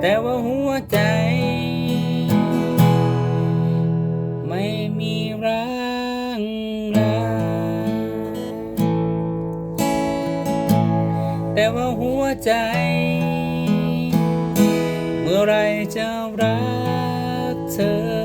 แต่ว่าหัวใจ ไม่มีรังราแต่ว่าหัวใจ เมื่อไรจะรักเธอ